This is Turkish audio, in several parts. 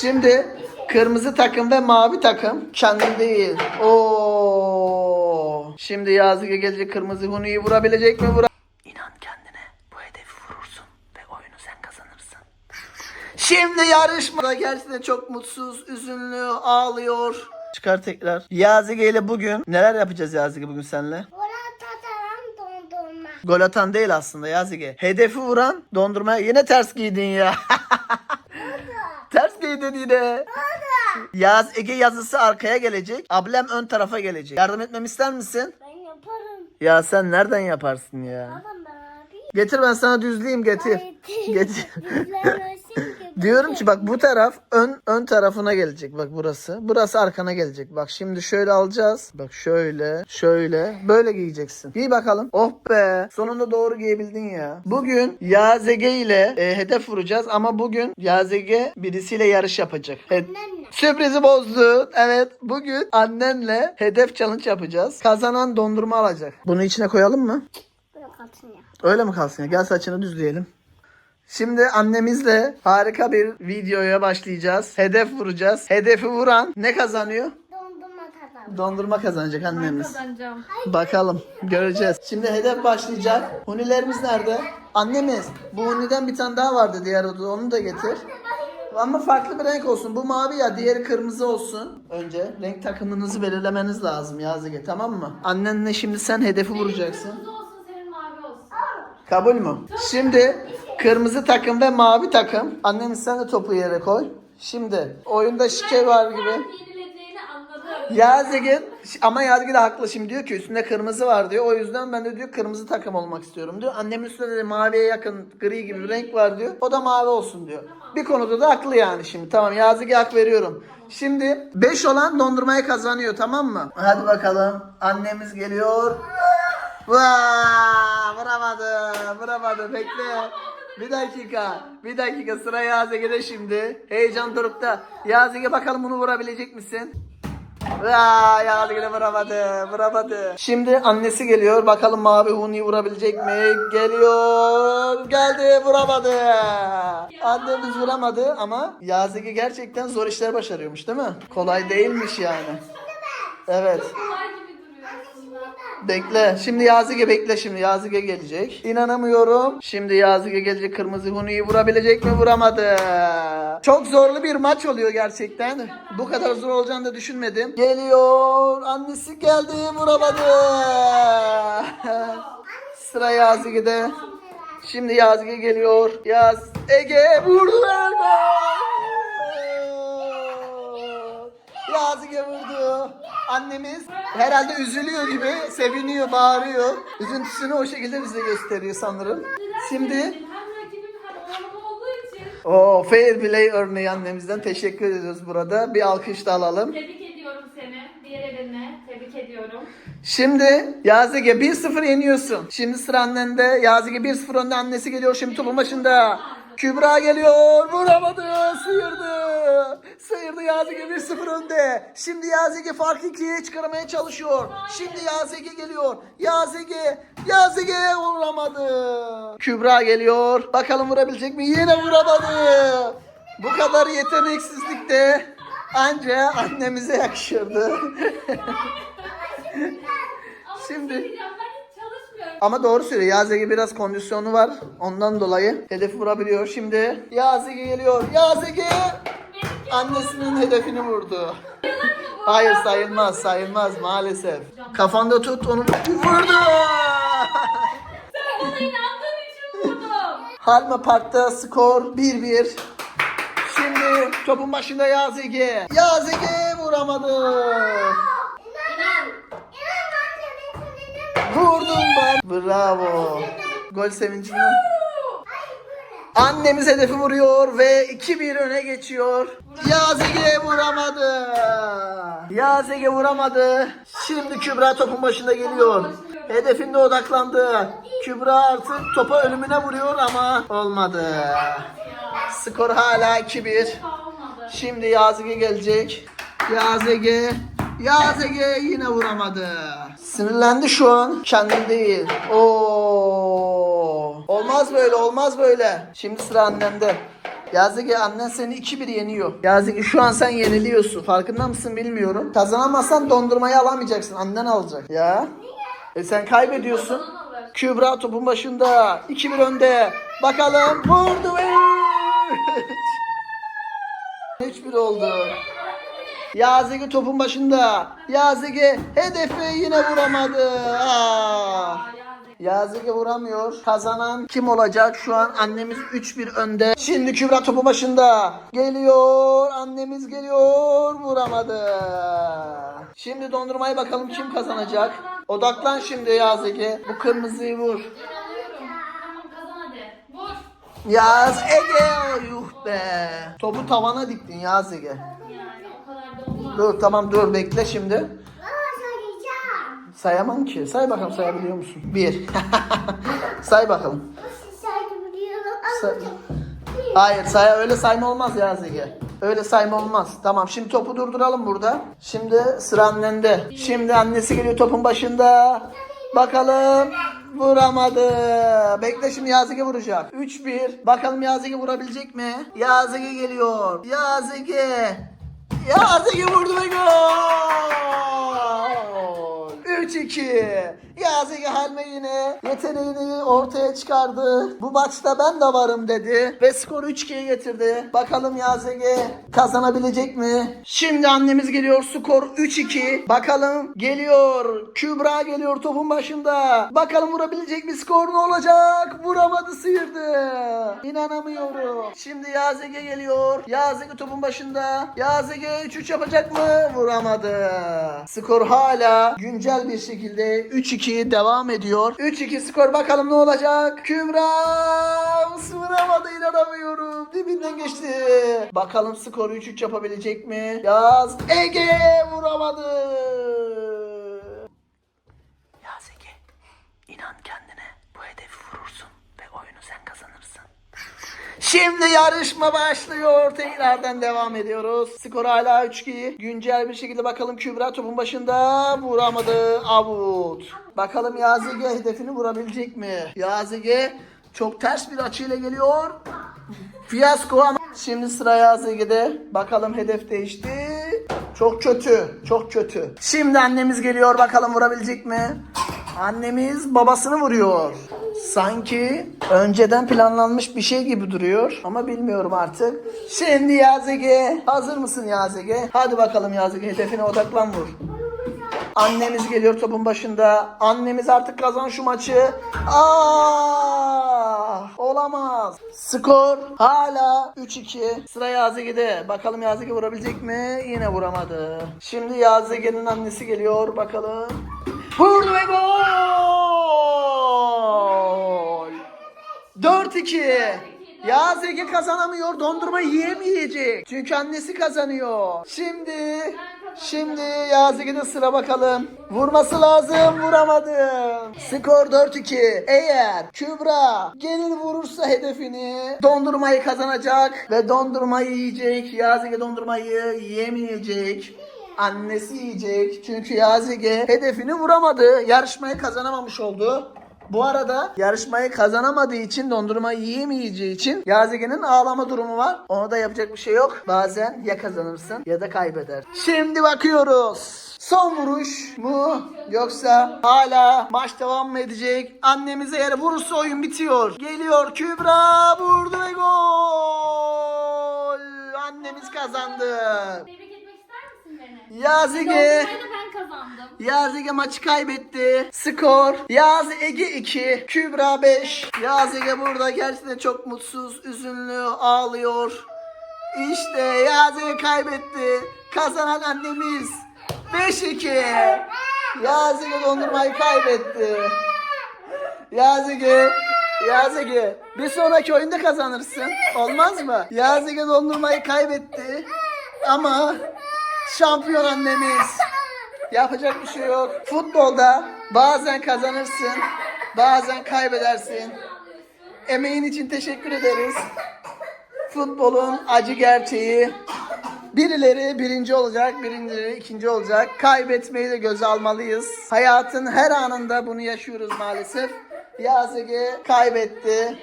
Şimdi kırmızı takım ve mavi takım kendim değil. Oo. Şimdi Yazıcı gelecek kırmızı Huni'yi vurabilecek mi? Vura İnan kendine. Bu hedefi vurursun ve oyunu sen kazanırsın. Şimdi yarışmada gerçekten çok mutsuz, üzünlü, ağlıyor. Çıkar tekrar. Yazıge ile bugün neler yapacağız Yazıge bugün seninle? Dondurma. Gol atan değil aslında Yazıge. Hedefi vuran dondurmaya yine ters giydin ya. giydin yine. Yaz Ege yazısı arkaya gelecek. Ablem ön tarafa gelecek. Yardım etmemi ister misin? Ben yaparım. Ya sen nereden yaparsın ya? Tamam abi. Getir ben sana düzleyeyim getir. Getir. Diyorum ki bak bu taraf ön ön tarafına gelecek bak burası. Burası arkana gelecek. Bak şimdi şöyle alacağız. Bak şöyle, şöyle, böyle giyeceksin. Giy bakalım. Oh be. Sonunda doğru giyebildin ya. Bugün Yazege ile e, hedef vuracağız ama bugün Yazege birisiyle yarış yapacak. He-. Sürprizi bozdun. Evet bugün annenle hedef challenge yapacağız. Kazanan dondurma alacak. Bunu içine koyalım mı? Bırak atın ya. Öyle mi kalsın ya? Gel saçını düzleyelim. Şimdi annemizle harika bir videoya başlayacağız. Hedef vuracağız. Hedefi vuran ne kazanıyor? Dondurma tadım. Dondurma kazanacak annemiz. kazanacağım. Bakalım göreceğiz. Şimdi hedef başlayacak. Hunilerimiz nerede? Annemiz bu huniden bir tane daha vardı diğer odada onu da getir. Ama farklı bir renk olsun. Bu mavi ya diğeri kırmızı olsun. Önce renk takımınızı belirlemeniz lazım Yazıge tamam mı? Annenle şimdi sen hedefi vuracaksın. Kırmızı olsun senin mavi olsun. Kabul mü? Şimdi kırmızı takım ve mavi takım. Annemiz sen de topu yere koy. Şimdi oyunda şike var gibi. Yenileceğini anladım. Ama Yazgin de haklı şimdi diyor ki üstünde kırmızı var diyor. O yüzden ben de diyor kırmızı takım olmak istiyorum diyor. Annemin üstünde de maviye yakın gri gibi bir renk var diyor. O da mavi olsun diyor. Bir konuda da haklı yani şimdi. Tamam Yazgin hak veriyorum. Şimdi 5 olan dondurmayı kazanıyor tamam mı? Hadi bakalım. Annemiz geliyor. Vaa! Vuramadı. Vuramadı. Bekle. Bir dakika. Bir dakika. Sıra Yazege'de şimdi. Heyecan dorukta. Yazege bakalım bunu vurabilecek misin? Vaa! Yazege vuramadı. Vuramadı. Şimdi annesi geliyor. Bakalım mavi huni vurabilecek mi? Geliyor. Geldi. Vuramadı. Annemiz vuramadı ama Yazege gerçekten zor işler başarıyormuş değil mi? Kolay değilmiş yani. Evet. Kolay gibi duruyor aslında. Bekle. Şimdi Yazıge bekle şimdi. Yazıge gelecek. İnanamıyorum. Şimdi Yazıge gelecek. Kırmızı Huni'yi vurabilecek mi? Vuramadı. Çok zorlu bir maç oluyor gerçekten. Bu kadar zor olacağını da düşünmedim. Geliyor. Annesi geldi. Vuramadı. Sıra Yazıge'de. Şimdi Yazıge geliyor. Yaz. Ege vurdu. Gol! Yazıge vurdu. Annemiz herhalde üzülüyor gibi seviniyor, bağırıyor. Üzüntüsünü o şekilde bize gösteriyor sanırım. Şimdi o fair play örneği annemizden teşekkür ediyoruz burada. Bir alkış da alalım. tebrik ediyorum seni. Diğer elinle tebrik ediyorum. Şimdi Yazıge 1-0 yeniyorsun. Şimdi sıra annende. Yazıge 1-0 önde annesi geliyor şimdi topun başında. Kübra geliyor. Vuramadı. Sıyırdı. Sıyırdı Yazıge 1-0 önde. Şimdi Yazıge fark 2'ye çıkarmaya çalışıyor. Şimdi Yazıge geliyor. Yazıge. Yazıge vuramadı. Kübra geliyor. Bakalım vurabilecek mi? Yine vuramadı. Bu kadar yeteneksizlik de anca annemize yakışırdı. Şimdi- bir şey diyeceğim, ben hiç çalışmıyorum. Ama doğru söylüyor. Yazegi biraz kondisyonu var. Ondan dolayı hedefi vurabiliyor. Şimdi Yazegi geliyor. Yazegi annesinin hedefini vurdu. Hayır sayılmaz sayılmaz maalesef. Kafanda tut onu vurdu. Sen bana inandığın için vurdum. Halma Park'ta skor 1-1. Şimdi topun başında Yazegi. Yazegi vuramadı. İnan. İnan anne ben sana Vurdum ben. Bravo. Gol sevincinden. Annemiz hedefi vuruyor ve 2-1 öne geçiyor. Yazege vuramadı. Yazege vuramadı. Şimdi Kübra topun başında geliyor. Hedefinde odaklandı. Kübra artık topa ölümüne vuruyor ama olmadı. Skor hala 2-1. Olmadı. Şimdi Yazege gelecek. Yazege Yazege yine vuramadı. Sinirlendi şu an. Kendim değil. Oo. Olmaz böyle, olmaz böyle. Şimdi sıra annemde. Yazık annen seni 2-1 yeniyor. Yazık şu an sen yeniliyorsun. Farkında mısın bilmiyorum. Kazanamazsan dondurmayı alamayacaksın. Annen alacak. Ya. E sen kaybediyorsun. Kübra topun başında. 2-1 önde. Bakalım. Vurdu ve 3-1 oldu. Yazıgı topun başında. Yazıgı hedefi yine vuramadı. Aa. Yazık. Yazıgı vuramıyor. Kazanan kim olacak? Şu an annemiz 3-1 önde. Şimdi Kübra topu başında. Geliyor. Annemiz geliyor. Vuramadı. Şimdi dondurmayı bakalım kim kazanacak. Odaklan şimdi Yazıgı. Bu kırmızıyı vur. Yaz Ege. Yuh be. Topu tavana diktin Yazıgı. Yani Dur tamam dur bekle şimdi. Söyleyeceğim. Sayamam ki. Say bakalım sayabiliyor musun? Bir. Say bakalım. Saydım biliyorum. Say- Ama Hayır say öyle sayma olmaz ya Zege. Öyle sayma olmaz. Tamam şimdi topu durduralım burada. Şimdi sıra annende. Şimdi annesi geliyor topun başında. Bakalım vuramadı. Bekle şimdi Yazıge vuracak. 3-1. Bakalım Yazıge vurabilecek mi? Yazıge geliyor. Yazıge. Yazıge vurdu ve gol. 3-2. Yazıge Halme yine yeteneğini ortaya çıkardı. Bu maçta ben de varım dedi. Ve skoru 3-2'ye getirdi. Bakalım Yazıge kazanabilecek mi? Şimdi annemiz geliyor. Skor 3-2. Bakalım geliyor. Kübra geliyor topun başında. Bakalım vurabilecek mi? Skor ne olacak? Vuramadı sıyırdı. İnanamıyorum. Şimdi Yazıge geliyor. Yazıge topun başında. Yazıge 3-3 yapacak mı? Vuramadı. Skor hala güncel bir şekilde 3-2 devam ediyor. 3-2 skor bakalım ne olacak? Kübra vuramadı inanamıyorum. Dibinden geçti. Bakalım skoru 3-3 yapabilecek mi? Yaz Ege vuramadı. Yaz Ege inan kendine bu hedefi vurursun ve oyunu sen kazanırsın. Şimdi yarışma başlıyor. Tekrardan devam ediyoruz. Skor hala 3-2. Güncel bir şekilde bakalım Kübra topun başında vuramadı. Avut. Bakalım Yazıge hedefini vurabilecek mi? Yazıge çok ters bir açıyla geliyor. Fiyasko ama şimdi sıra Yazıge'de. Bakalım hedef değişti. Çok kötü. Çok kötü. Şimdi annemiz geliyor. Bakalım vurabilecek mi? Annemiz babasını vuruyor. Sanki önceden planlanmış bir şey gibi duruyor. Ama bilmiyorum artık. Şimdi Yazege. Hazır mısın Yazege? Hadi bakalım Yazege. Hedefine odaklan vur. Annemiz geliyor topun başında. Annemiz artık kazan şu maçı. Aa! Olamaz. Skor hala 3-2. Sıra Yazege'de. Bakalım Yazege vurabilecek mi? Yine vuramadı. Şimdi Yazege'nin annesi geliyor. Bakalım. Vurdu ve gol. 4-2. Yazege kazanamıyor. Dondurma yiyemeyecek. Çünkü annesi kazanıyor. Şimdi Şimdi Yazege'de sıra bakalım. Vurması lazım. Vuramadı. Skor 4-2. Eğer Kübra gelir vurursa hedefini dondurmayı kazanacak ve dondurmayı yiyecek. Yazege dondurmayı yiyemeyecek. Annesi yiyecek. Çünkü Yazege hedefini vuramadı. Yarışmayı kazanamamış oldu. Bu arada yarışmayı kazanamadığı için dondurma yiyemeyeceği için Yazege'nin ağlama durumu var. Ona da yapacak bir şey yok. Bazen ya kazanırsın ya da kaybeder. Şimdi bakıyoruz. Son vuruş mu yoksa hala maç devam mı edecek? Annemize eğer vurursa oyun bitiyor. Geliyor Kübra vurdu ve gol. Annemiz kazandı. Dondurmayı da ben kazandım. Yaz Ege maçı kaybetti. Skor Yaz Ege 2, Kübra 5. Yaz Ege burada gerçekten çok mutsuz, üzünlü, ağlıyor. İşte Yaz Ege kaybetti. Kazanan annemiz 5-2. Yaz Ege dondurmayı kaybetti. Yaz Ege, Yaz Ege bir sonraki oyunda kazanırsın. Olmaz mı? Yaz Ege dondurmayı kaybetti. Ama şampiyon annemiz. Yapacak bir şey yok. Futbolda bazen kazanırsın, bazen kaybedersin. Emeğin için teşekkür ederiz. Futbolun acı gerçeği. Birileri birinci olacak, birileri ikinci olacak. Kaybetmeyi de göze almalıyız. Hayatın her anında bunu yaşıyoruz maalesef. Yazıge kaybetti.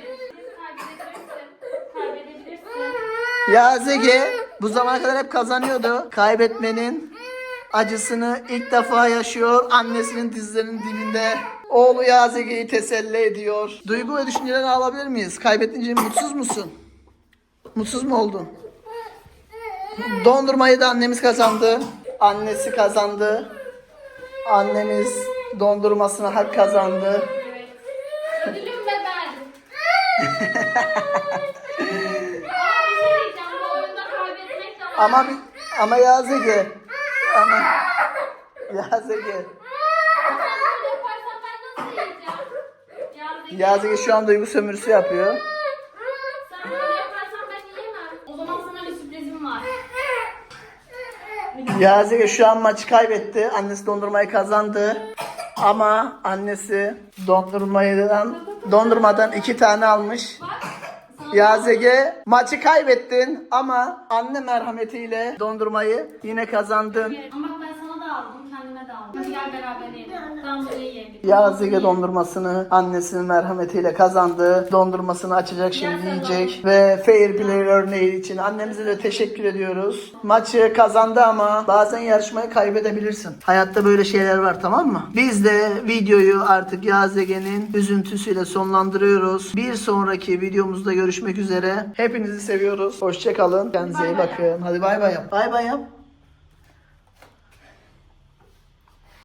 Yazege bu zamana kadar hep kazanıyordu. Kaybetmenin acısını ilk defa yaşıyor. Annesinin dizlerinin dibinde. Oğlu Yazege'yi teselli ediyor. Duygu ve düşüncelerini alabilir miyiz? Kaybettiğince mutsuz musun? Mutsuz mu oldun? Dondurmayı da annemiz kazandı. Annesi kazandı. Annemiz dondurmasına hak kazandı. Ödülüm ben bir şey diyeceğim. Bu oyunda kaybetmek de var. Ama ama Yazege. Ama? Yazık. Yazege şu an duygu sömürüsü yapıyor. Sen. O zaman sana bir sürprizim var. Yazege şu an maçı kaybetti. Annesi dondurmayı kazandı. Ama annesi dondurmadan dondurmadan iki tane almış. Yazege maçı kaybettin ama anne merhametiyle dondurmayı yine kazandın. Ama ben Kendime de aldım. Hadi gel beraber yiyelim. Ben bunu yiyebilirim. Yazege dondurmasını annesinin merhametiyle kazandı. Dondurmasını açacak şimdi yiyecek. Ve fair play örneği için annemize de teşekkür ediyoruz. Maçı kazandı ama bazen yarışmayı kaybedebilirsin. Hayatta böyle şeyler var tamam mı? Biz de videoyu artık Yazege'nin üzüntüsüyle sonlandırıyoruz. Bir sonraki videomuzda görüşmek üzere. Hepinizi seviyoruz. Hoşçakalın. Kendinize iyi bakın. Hadi bay bay yap. Bay bay yap.